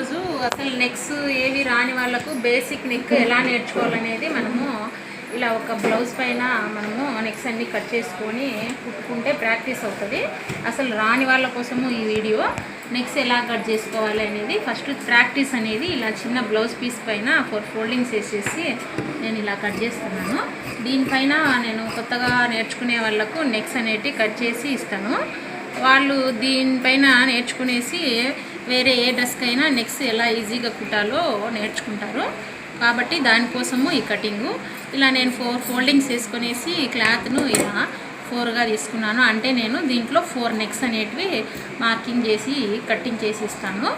ఈరోజు అసలు నెక్స్ ఏవి రాని వాళ్ళకు బేసిక్ నెక్ ఎలా నేర్చుకోవాలనేది మనము ఇలా ఒక బ్లౌజ్ పైన మనము నెక్స్ అన్ని కట్ చేసుకొని కుట్టుకుంటే ప్రాక్టీస్ అవుతుంది. అసలు రాని వాళ్ళ కోసము ఈ వీడియో నెక్స్ ఎలా కట్ చేసుకోవాలి అనేది ఫస్ట్ ప్రాక్టీస్ అనేది ఇలా చిన్న బ్లౌజ్ పీస్ పైన ఫోర్ ఫోల్డింగ్స్ వేసేసి నేను ఇలా కట్ చేస్తున్నాను. దీనిపైన నేను కొత్తగా నేర్చుకునే వాళ్ళకు నెక్స్ అనేటివి కట్ చేసి ఇస్తాను. వాళ్ళు దీనిపైన నేర్చుకునేసి వేరే ఏ డ్రెస్కైనా నెక్స్ట్ ఎలా ఈజీగా కుట్టాలో నేర్చుకుంటారు. కాబట్టి దానికోసము ఈ కటింగు. ఇలా నేను ఫోర్ ఫోల్డింగ్స్ వేసుకునేసి క్లాత్ను ఇలా ఫోర్గా తీసుకున్నాను. అంటే నేను దీంట్లో ఫోర్ నెక్స్ అనేటివి మార్కింగ్ చేసి కట్టింగ్ చేసి ఇస్తాను.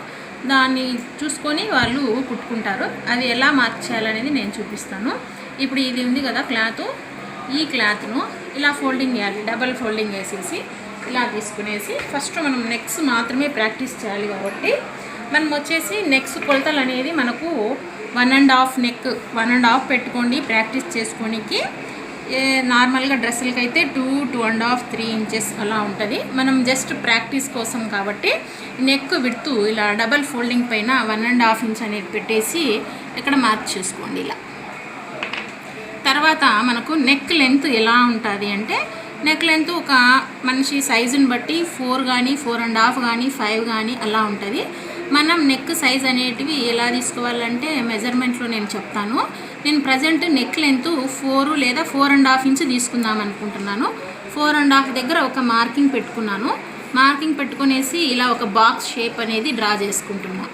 దాన్ని చూసుకొని వాళ్ళు కుట్టుకుంటారు. అది ఎలా మార్క్ చేయాలనేది నేను చూపిస్తాను. ఇప్పుడు ఇది ఉంది కదా క్లాత్. ఈ క్లాత్ను ఇలా ఫోల్డింగ్ చేయాలి. డబల్ ఫోల్డింగ్ వేసేసి. ఇలా తీసుకునేసి ఫస్ట్ మనం నెక్స్ మాత్రమే ప్రాక్టీస్ చేయాలి కాబట్టి మనం వచ్చేసి నెక్స్ కొలతలు అనేది మనకు one and half neck one and half పెట్టుకోండి ప్రాక్టీస్ చేసుకోనికి. నార్మల్గా డ్రెస్సులకి అయితే two two and half three inches అలా ఉంటుంది. మనం జస్ట్ ప్రాక్టీస్ కోసం కాబట్టి నెక్ విడుతూ ఇలా డబల్ ఫోల్డింగ్ పైన వన్ అండ్ హాఫ్ ఇంచ్ అనేది పెట్టేసి ఇక్కడ మార్క్ చేసుకోండి ఇలా. తర్వాత మనకు నెక్ లెంత్ ఎలా ఉంటుంది అంటే నెక్ లెంత్ ఒక మనిషి సైజుని బట్టి ఫోర్ కానీ ఫోర్ అండ్ హాఫ్ కానీ ఫైవ్ కానీ అలా ఉంటుంది. మనం నెక్ సైజ్ అనేటివి ఎలా తీసుకోవాలంటే మెజర్మెంట్లో నేను చెప్తాను. నేను ప్రజెంట్ నెక్ లెంత్ ఫోర్ లేదా ఫోర్ అండ్ హాఫ్ ఇంచ్ తీసుకుందాం అనుకుంటున్నాను. ఫోర్ అండ్ హాఫ్ దగ్గర ఒక మార్కింగ్ పెట్టుకున్నాను. మార్కింగ్ పెట్టుకునేసి ఇలా ఒక బాక్స్ షేప్ అనేది డ్రా చేసుకుంటున్నాను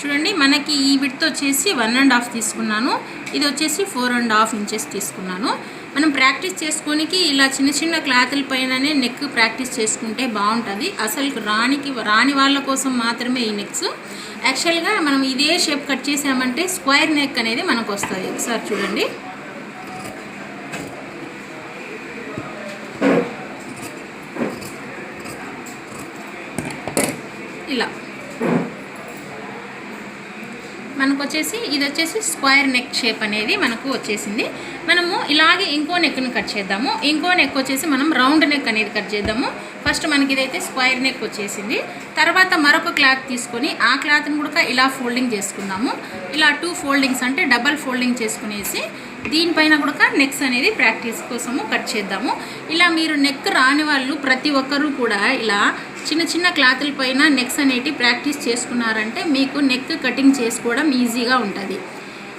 చూడండి మనకి ఈ విడ్త్ వచ్చేసి వన్ అండ్ హాఫ్ తీసుకున్నాను. ఇది వచ్చేసి ఫోర్ అండ్ హాఫ్ ఇంచెస్ తీసుకున్నాను. మనం ప్రాక్టీస్ చేసుకోనికి ఇలా చిన్న చిన్న క్లాతుల పైననే నెక్ ప్రాక్టీస్ చేసుకుంటే బాగుంటుంది. అసలు రానికి రాని వాళ్ళ కోసం మాత్రమే ఈ నెక్స్ యాక్చువల్గా మనం ఇదే షేప్ కట్ చేసామంటే స్క్వేర్ నెక్ అనేది మనకు వస్తుంది ఒకసారి చూడండి. ఇలా. మనకు వచ్చేసి ఇది వచ్చేసి స్క్వేర్ నెక్ షేప్ అనేది మనకు వచ్చేసింది. మనము ఇలాగే ఇంకో నెక్ను కట్ చేద్దాము. ఇంకో నెక్ వచ్చేసి మనం రౌండ్ నెక్ అనేది కట్ చేద్దాము. ఫస్ట్ మనకి ఇదైతే స్క్వేర్ నెక్ వచ్చేసింది. తర్వాత మరొక క్లాత్ తీసుకొని ఆ క్లాత్ని కూడా ఇలా ఫోల్డింగ్ చేసుకుందాము. ఇలా టూ ఫోల్డింగ్స్ అంటే డబల్ ఫోల్డింగ్ చేసుకునేసి దీనిపైన కూడా నెక్స్ అనేది ప్రాక్టీస్ కోసము కట్ చేద్దాము. ఇలా మీరు నెక్ రాని వాళ్ళు ప్రతి ఒక్కరూ కూడా ఇలా చిన్న చిన్న క్లాతుల పైన నెక్స్ అనేటివి ప్రాక్టీస్ చేసుకున్నారంటే మీకు నెక్ కటింగ్ చేసుకోవడం ఈజీగా ఉంటుంది.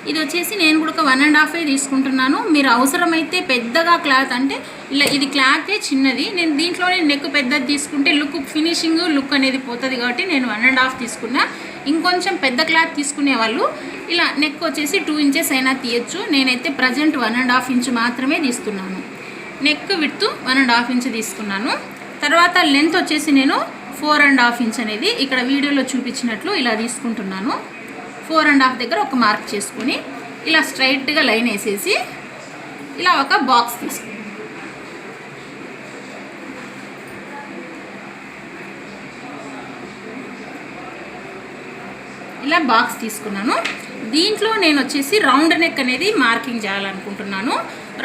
ఇది వచ్చేసి నేను కూడా వన్ అండ్ హాఫే తీసుకుంటున్నాను. మీరు అవసరమైతే పెద్దగా క్లాత్ అంటే ఇలా ఇది క్లాతే చిన్నది. నేను దీంట్లోనే నెక్ పెద్దది తీసుకుంటే లుక్ ఫినిషింగ్ లుక్ అనేది పోతుంది కాబట్టి నేను వన్ అండ్ హాఫ్ తీసుకున్నా. ఇంకొంచెం పెద్ద క్లాత్ తీసుకునే వాళ్ళు ఇలా నెక్ వచ్చేసి టూ ఇంచెస్ అయినా తీయచ్చు. నేనైతే present one and half inch మాత్రమే తీస్తున్నాను. Neck width one and half inch తీసుకున్నాను. తర్వాత లెంత్ వచ్చేసి నేను ఫోర్ అండ్ హాఫ్ ఇంచ్ అనేది ఇక్కడ వీడియోలో చూపించినట్లు ఇలా తీసుకుంటున్నాను. ఫోర్ అండ్ హాఫ్ దగ్గర ఒక మార్క్ చేసుకొని ఇలా స్ట్రైట్గా లైన్ వేసేసి ఇలా ఒక బాక్స్ తీసుకు ఇలా బాక్స్ తీసుకున్నాను. దీంట్లో నేను వచ్చేసి రౌండ్ నెక్ అనేది మార్కింగ్ చేయాలనుకుంటున్నాను.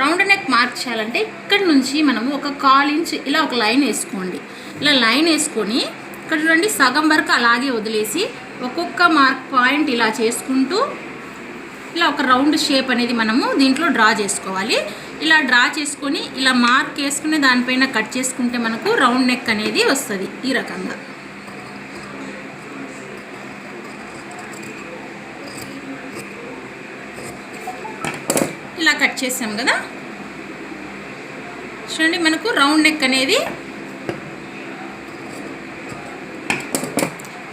రౌండ్ నెక్ మార్క్ చేయాలంటే ఇక్కడ నుంచి మనము ఒక కాల్ ఇంచ్ ఇలా ఒక లైన్ వేసుకోండి. ఇలా లైన్ వేసుకొని ఇక్కడ చూడండి సగం వరకు అలాగే వదిలేసి ఒక్కొక్క మార్క్ పాయింట్ ఇలా చేసుకుంటూ ఇలా ఒక రౌండ్ షేప్ అనేది మనము దీంట్లో డ్రా చేసుకోవాలి. ఇలా డ్రా చేసుకొని ఇలా మార్క్ వేసుకుని దానిపైన కట్ చేసుకుంటే మనకు రౌండ్ నెక్ అనేది వస్తుంది ఈ రకంగా ఇలా కట్ చేసాం కదా? చూడండి మనకు రౌండ్ నెక్ అనేది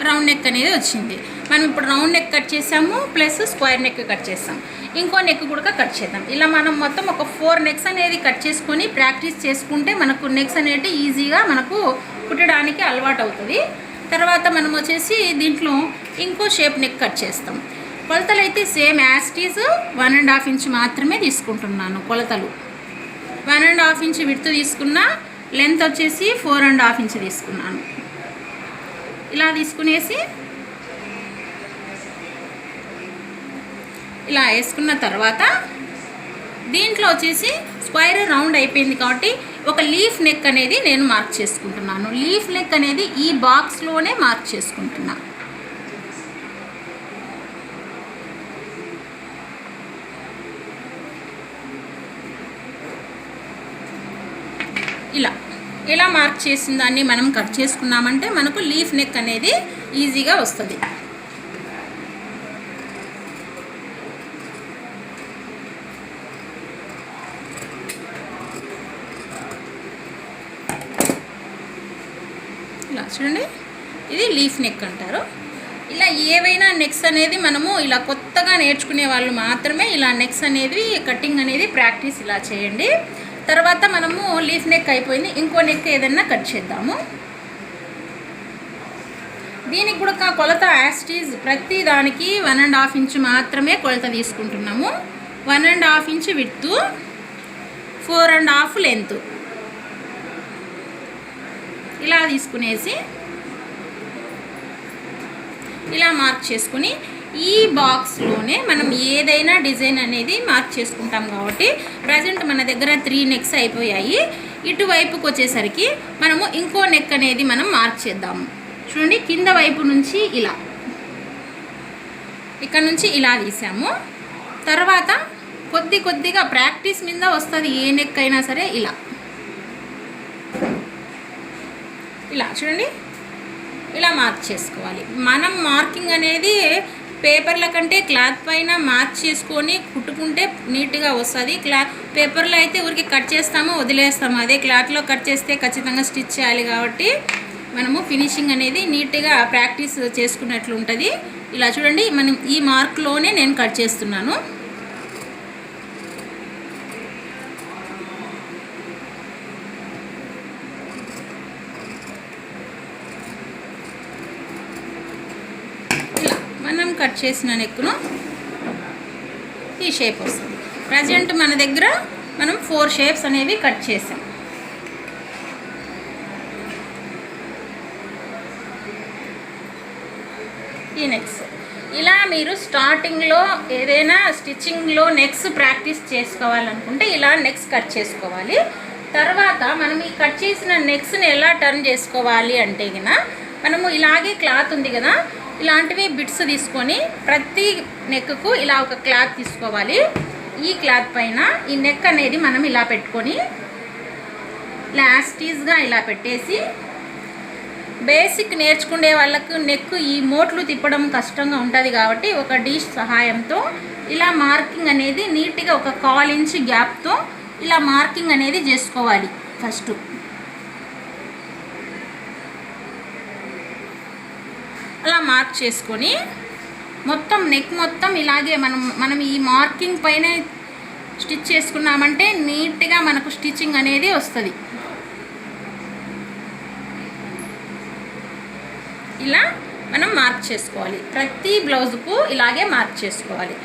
రౌండ్ నెక్ అనేది వచ్చింది. మనం ఇప్పుడు రౌండ్ నెక్ కట్ చేసాము ప్లస్ స్క్వేర్ నెక్ కట్ చేస్తాం ఇంకో నెక్ కూడా కట్ చేద్దాం. ఇలా మనం మొత్తం ఒక ఫోర్ నెక్స్ అనేది కట్ చేసుకొని ప్రాక్టీస్ చేసుకుంటే మనకు నెక్స్ అనేది ఈజీగా మనకు కుట్టడానికి అలవాటు అవుతుంది. తర్వాత మనం వచ్చేసి దీంట్లో ఇంకో షేప్ నెక్ కట్ చేస్తాం. కొలతలు అయితే same యాస్టీస్ one and half inch మాత్రమే తీసుకుంటున్నాను కొలతలు. వన్ అండ్ హాఫ్ ఇంచ్ విడుతు తీసుకున్న లెంత్ వచ్చేసి ఫోర్ అండ్ హాఫ్ ఇంచ్ తీసుకున్నాను. ఇలా తీసుకునేసి ఇలా వేసుకున్న తర్వాత దీంట్లో వచ్చేసి స్క్వైర్ రౌండ్ అయిపోయింది కాబట్టి ఒక లీఫ్ నెక్ అనేది నేను మార్క్ చేసుకుంటున్నాను. లీఫ్ నెక్ అనేది ఈ బాక్స్లోనే మార్క్ చేసుకుంటున్నాను ఇలా మార్క్ చేసిన దాన్ని మనం కట్ చేసుకున్నామంటే మనకు లీఫ్ నెక్ అనేది ఈజీగా వస్తుంది. ఇలా చూడండి. ఇది లీఫ్ నెక్ అంటారు. ఇలా ఏవైనా నెక్స్ అనేది మనము ఇలా కొత్తగా నేర్చుకునే వాళ్ళు మాత్రమే ఇలా నెక్స్ అనేది కటింగ్ అనేది ప్రాక్టీస్ ఇలా చేయండి. తర్వాత మనము లీఫ్ నెక్ అయిపోయింది. ఇంకో నెక్ ఏదైనా కట్ చేద్దాము. దీనికి కూడా కొలత యాస్టీజ్ ప్రతి దానికి వన్ అండ్ హాఫ్ ఇంచ్ మాత్రమే కొలత తీసుకుంటున్నాము. One and half inch width four and half length ఇలా తీసుకునేసి ఇలా మార్క్ చేసుకుని ఈ బాక్స్లోనే మనం ఏదైనా డిజైన్ అనేది మార్క్ చేసుకుంటాం కాబట్టి ప్రజెంట్ మన దగ్గర త్రీ నెక్స్ అయిపోయాయి. ఇటువైపుకి వచ్చేసరికి మనము ఇంకో నెక్ అనేది మనం మార్క్ చేద్దాము చూడండి కింద వైపు నుంచి ఇలా. ఇక్కడ నుంచి ఇలా తీసాము. తర్వాత కొద్ది కొద్దిగా ప్రాక్టీస్ మీద వస్తుంది ఏ నెక్ అయినా సరే ఇలా. ఇలా చూడండి. ఇలా మార్క్ చేసుకోవాలి. మనం మార్కింగ్ అనేది పేపర్ల కంటే క్లాత్ పైన మార్క్ చేసుకొని కుట్టుకుంటే నీట్గా వస్తుంది. క్లాత్ పేపర్లో అయితే ఊరికి కట్ చేస్తామో వదిలేస్తాము. అదే క్లాత్లో కట్ చేస్తే ఖచ్చితంగా స్టిచ్ చేయాలి కాబట్టి మనము ఫినిషింగ్ అనేది నీట్గా ప్రాక్టీస్ చేసుకున్నట్లు ఉంటుంది ఇలా చూడండి మనం ఈ మార్క్లోనే నేను కట్ చేస్తున్నాను ఇలా మనం కట్ చేసిన నెక్కును ఈ షేప్ వస్తుంది. ప్రజెంట్ మన దగ్గర మనం ఫోర్ షేప్స్ అనేవి కట్ చేసాం. ఈ నెక్స్. ఇలా మీరు స్టార్టింగ్లో ఏదైనా స్టిచ్చింగ్లో నెక్స్ ప్రాక్టీస్ చేసుకోవాలనుకుంటే ఇలా నెక్స్ కట్ చేసుకోవాలి. తర్వాత మనం ఈ కట్ చేసిన నెక్స్ని ఎలా టర్న్ చేసుకోవాలి అంటే గిన మనము ఇలాగే క్లాత్ ఉంది కదా ఇలాంటివి బిట్స్ తీసుకొని ప్రతి నెక్కు ఇలా ఒక క్లాత్ తీసుకోవాలి. ఈ క్లాత్ పైన ఈ నెక్ అనేది మనం ఇలా పెట్టుకొని లాస్టీస్గా ఇలా పెట్టేసి బేసిక్ నేర్చుకునే వాళ్ళకు నెక్ ఈ మోట్లు తిప్పడం కష్టంగా ఉంటుంది కాబట్టి ఒక డిష్ సహాయంతో ఇలా మార్కింగ్ అనేది నీట్గా ఒక కాల్ ఇంచ్ గ్యాప్తో ఇలా మార్కింగ్ అనేది చేసుకోవాలి ఫస్ట్. అలా మార్క్ చేసుకొని మొత్తం నెక్ మొత్తం ఇలాగే మనం మనం ఈ మార్కింగ్ పైన స్టిచ్ చేసుకున్నామంటే నీట్గా మనకు స్టిచ్చింగ్ అనేది వస్తుంది. ఇలా మనం మార్క్ చేసుకోవాలి. ప్రతి బ్లౌజ్కు ఇలాగే మార్క్ చేసుకోవాలి.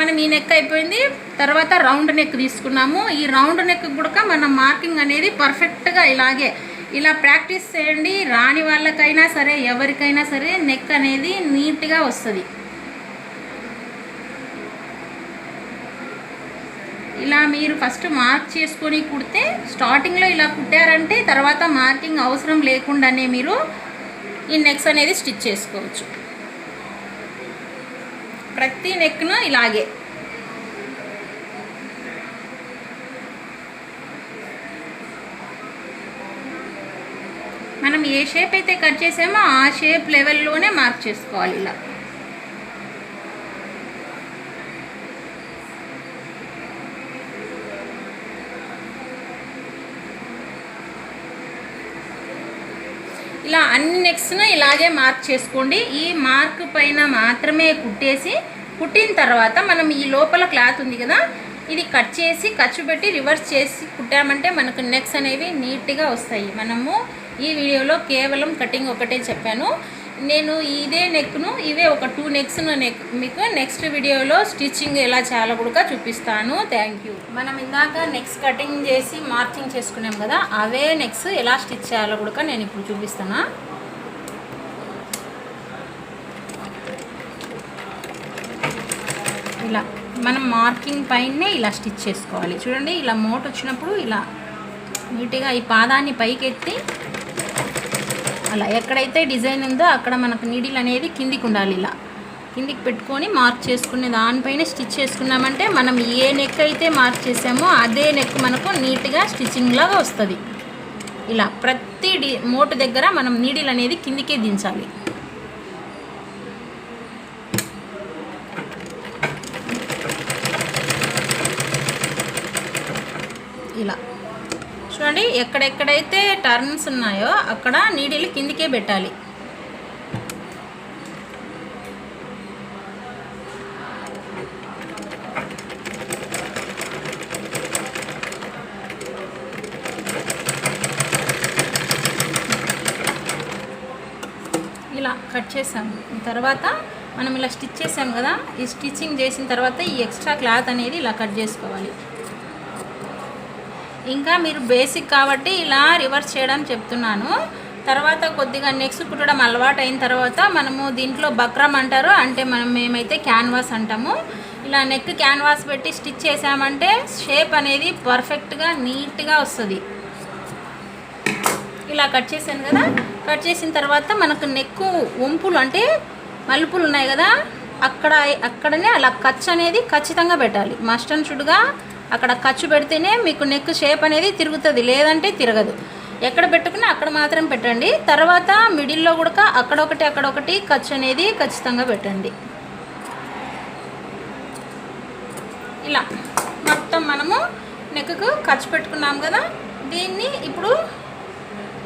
మనం ఈ నెక్ అయిపోయింది తర్వాత రౌండ్ నెక్ తీసుకున్నాము. ఈ రౌండ్ నెక్ కూడా మన మార్కింగ్ అనేది పర్ఫెక్ట్గా ఇలాగే ఇలా ప్రాక్టీస్ చేయండి. రాని వాళ్ళకైనా సరే ఎవరికైనా సరే నెక్ అనేది నీట్గా వస్తుంది. ఇలా మీరు ఫస్ట్ మార్క్ చేసుకొని కుడితే స్టార్టింగ్లో ఇలా కుట్టారంటే తర్వాత మార్కింగ్ అవసరం లేకుండానే మీరు ఈ నెక్స్ అనేది స్టిచ్ చేసుకోవచ్చు. ప్రతి నెక్ను ఇలాగే. మనం ఏ షేప్ అయితే కట్ చేసామో ఆ షేప్ లెవెల్లోనే మార్క్ చేసుకోవాలి ఇలా. ఇలా అన్ని నెక్స్ట్ను ఇలాగే మార్క్ చేసుకోండి. ఈ మార్క్ పైన మాత్రమే కుట్టేసి కుట్టిన తర్వాత మనం ఈ లోపల క్లాత్ ఉంది కదా ఇది కట్ చేసి ఖర్చు పెట్టి రివర్స్ చేసి కుట్టామంటే మనకు నెక్స్ అనేవి నీట్గా వస్తాయి. మనము ఈ వీడియోలో కేవలం కటింగ్ ఒకటే చెప్పాను. నేను ఇదే నెక్ను ఇవే ఒక టూ నెక్స్ను నెక్ మీకు నెక్స్ట్ వీడియోలో స్టిచ్చింగ్ ఎలా చేయాలో కూడా చూపిస్తాను. థ్యాంక్ యూ మనం ఇందాక నెక్స్ కటింగ్ చేసి మార్చింగ్ చేసుకున్నాం కదా అవే నెక్స్ ఎలా స్టిచ్ చేయాలో కూడా నేను ఇప్పుడు చూపిస్తాను ఇలా మనం మార్కింగ్ పైనే ఇలా స్టిచ్ చేసుకోవాలి. చూడండి ఇలా మోట్ వచ్చినప్పుడు ఇలా నీట్గా ఈ పాదాన్ని పైకెత్తి అలా ఎక్కడైతే డిజైన్ ఉందో అక్కడ మనకు నీడిల్ అనేది కిందికి ఉండాలి ఇలా. కిందికి పెట్టుకొని మార్క్ చేసుకునే దానిపైన స్టిచ్ చేసుకున్నామంటే మనం ఏ నెక్ అయితే మార్క్ చేసామో అదే నెక్ మనకు నీట్గా స్టిచ్చింగ్ లాగా వస్తుంది. ఇలా ప్రతి డి మోటు దగ్గర మనం నీడిల్ అనేది కిందికే దించాలి ఇలా చూడండి ఎక్కడెక్కడైతే టర్న్స్ ఉన్నాయో అక్కడ నీడిల్ కిందికే పెట్టాలి. ఇలా కట్ చేసాము తర్వాత మనం ఇలా స్టిచ్ చేసాం కదా ఈ స్టిచ్చింగ్ చేసిన తర్వాత ఈ ఎక్స్ట్రా క్లాత్ అనేది ఇలా కట్ చేసుకోవాలి. ఇంకా మీరు బేసిక్ కాబట్టి ఇలా రివర్స్ చేయడం చెప్తున్నాను. తర్వాత కొద్దిగా నెక్స్ట్ కుట్టడం అలవాటు అయిన తర్వాత మనము దీంట్లో బక్రం అంటారు. అంటే మనం మేమైతే క్యాన్వాస్ అంటాము. ఇలా నెక్ క్యాన్వాస్ పెట్టి స్టిచ్ చేసామంటే షేప్ అనేది పర్ఫెక్ట్గా నీట్గా వస్తుంది. ఇలా కట్ చేశాను కదా. కట్ చేసిన తర్వాత మనకు నెక్కు వంపులు అంటే మలుపులు ఉన్నాయి కదా. అక్కడ అక్కడనే అలా ఖర్చు అనేది ఖచ్చితంగా పెట్టాలి. మస్టన్ షుడ్గా అక్కడ ఖర్చు పెడితేనే మీకు నెక్ షేప్ అనేది తిరుగుతుంది లేదంటే తిరగదు. ఎక్కడ పెట్టుకున్నా అక్కడ మాత్రం పెట్టండి. తర్వాత మిడిల్లో కూడా అక్కడొకటి అక్కడొకటి ఖర్చు అనేది ఖచ్చితంగా పెట్టండి. ఇలా మొత్తం మనము నెక్కు ఖర్చు పెట్టుకున్నాం కదా దీన్ని ఇప్పుడు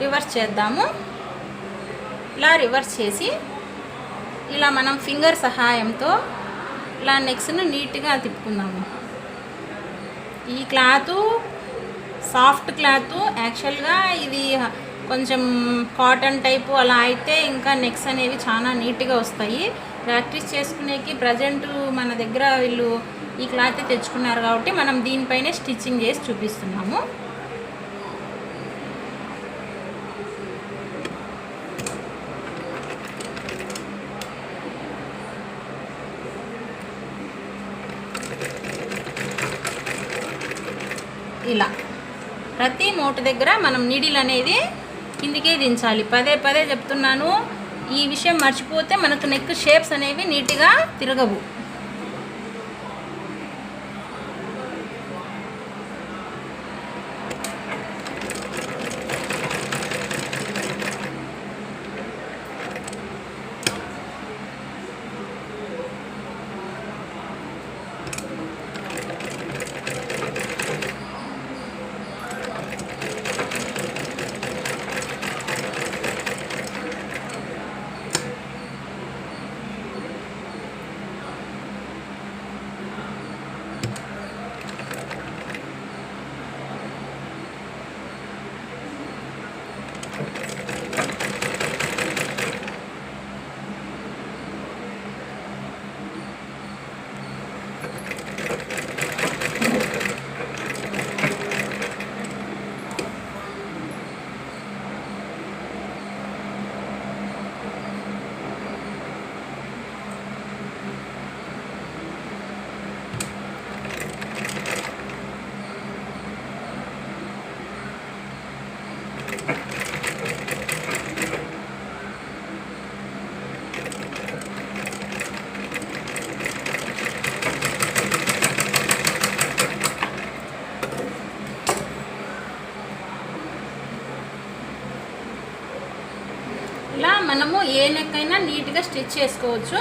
రివర్స్ చేద్దాము. ఇలా రివర్స్ చేసి ఇలా మనం ఫింగర్ సహాయంతో ఇలా నెక్స్ట్ను నీట్గా తిప్పుకుందాము. ఈ క్లాత్ సాఫ్ట్ క్లాత్ యాక్చువల్గా ఇది కొంచెం కాటన్ టైపు అలా అయితే ఇంకా నెక్స్ అనేవి చాలా నీట్గా వస్తాయి. ప్రాక్టీస్ చేసుకునేకి ప్రజెంట్ మన దగ్గర వీళ్ళు ఈ క్లాత్ తెచ్చుకున్నారు కాబట్టి మనం దీనిపైనే స్టిచ్చింగ్ చేసి చూపిస్తున్నాము. ఇలా. ప్రతి మూట దగ్గర మనం నిడిల్ అనేది కిందికే దించాలి. పదే పదే చెప్తున్నాను. ఈ విషయం మర్చిపోతే మనకు నెక్ షేప్స్ అనేవి నీట్గా తిరగవు. ఇలా మనము ఏ నెక్ అయినా నీట్గా స్టిచ్ చేసుకోవచ్చు.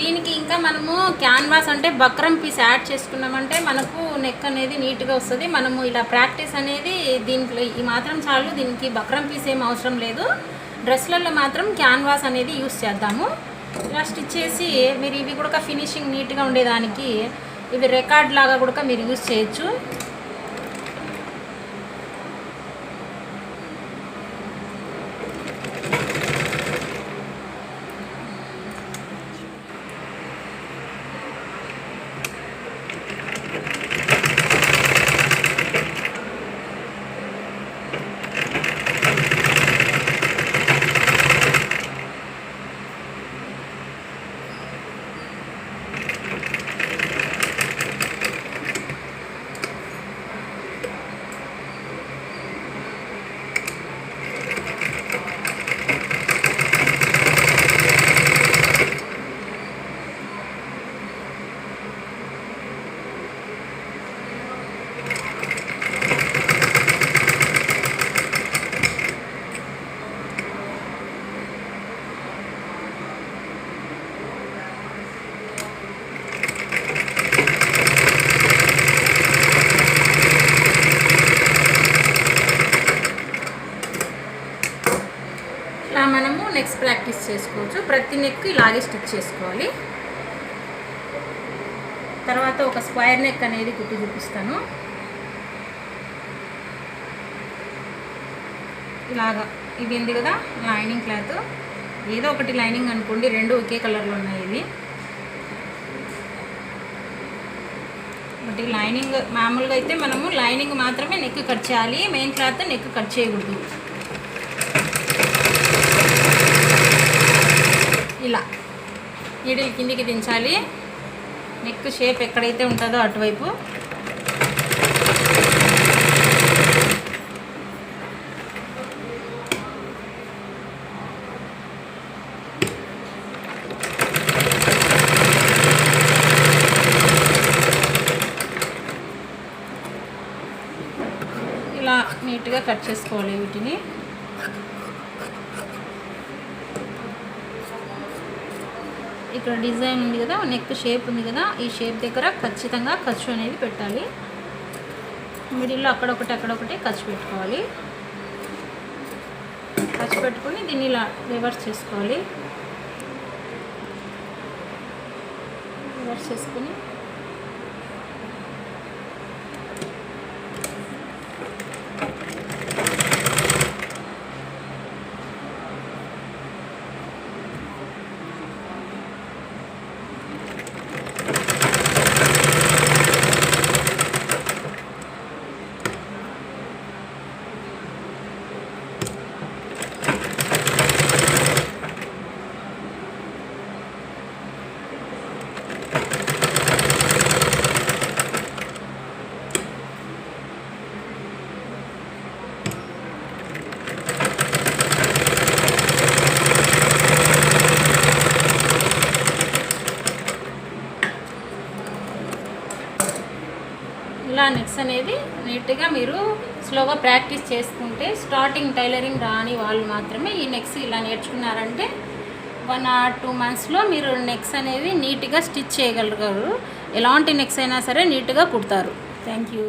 దీనికి ఇంకా మనము క్యాన్వాస్ అంటే బక్రం పీస్ యాడ్ చేసుకున్నామంటే మనకు నెక్ అనేది నీట్గా వస్తుంది. మనము ఇలా ప్రాక్టీస్ అనేది దీంట్లో ఈ మాత్రం చాలు దీనికి బక్రం పీస్ ఏం అవసరం లేదు. డ్రెస్లలో మాత్రం క్యాన్వాస్ అనేది యూస్ చేద్దాము. ఇలా స్టిచ్ చేసి మీరు ఇవి కూడా ఫినిషింగ్ నీట్గా ఉండేదానికి ఇవి రికార్డ్ లాగా కూడా మీరు యూస్ చేయొచ్చు. చేసుకోవచ్చు. ప్రతి నెక్ ఇలాగే స్టిచ్ చేసుకోవాలి. తర్వాత ఒక స్క్వేర్ నెక్ అనేది కుట్టి చూపిస్తాను. ఇలాగా. ఇది ఉంది కదా? Lining cloth. ఏదో ఒకటి లైనింగ్ అనుకోండి రెండు ఒకే కలర్లో ఉన్నాయి ఇవి. ఒకటి లైనింగ్ మామూలుగా అయితే మనము లైనింగ్ మాత్రమే నెక్ కట్ చేయాలి. మెయిన్ క్లాత్ నెక్ కట్ చేయకూడదు ఇలా నీడిల్ కిందికి దించాలి. నెక్ షేప్ ఎక్కడైతే ఉంటుందో అటువైపు. ఇలా నీట్గా కట్ చేసుకోవాలి వీటిని. ఇక్కడ డిజైన్ ఉంది కదా నెక్ షేప్ ఉంది కదా ఈ షేప్ దగ్గర ఖచ్చితంగా ఖర్చు అనేది పెట్టాలి. మిడిల్లో అక్కడొకటి అక్కడొకటి ఖర్చు పెట్టుకోవాలి. ఖర్చు పెట్టుకొని దీన్ని ఇలా రివర్స్ చేసుకోవాలి. రివర్స్ చేసుకొని ఇలా నెక్స్ అనేది ఈజీగా మీరు స్లోగా ప్రాక్టీస్ చేసుకుంటే స్టార్టింగ్ టైలరింగ్ రాని వాళ్ళు మాత్రమే ఈ నెక్స్ ఇలా నేర్చుకున్నారంటే వన్ ఆర్ టూ మంత్స్లో మీరు నెక్స్ అనేవి నీట్గా స్టిచ్ చేయగలరు. ఎలాంటి నెక్స్ అయినా సరే నీట్గా కుడతారు. Thank you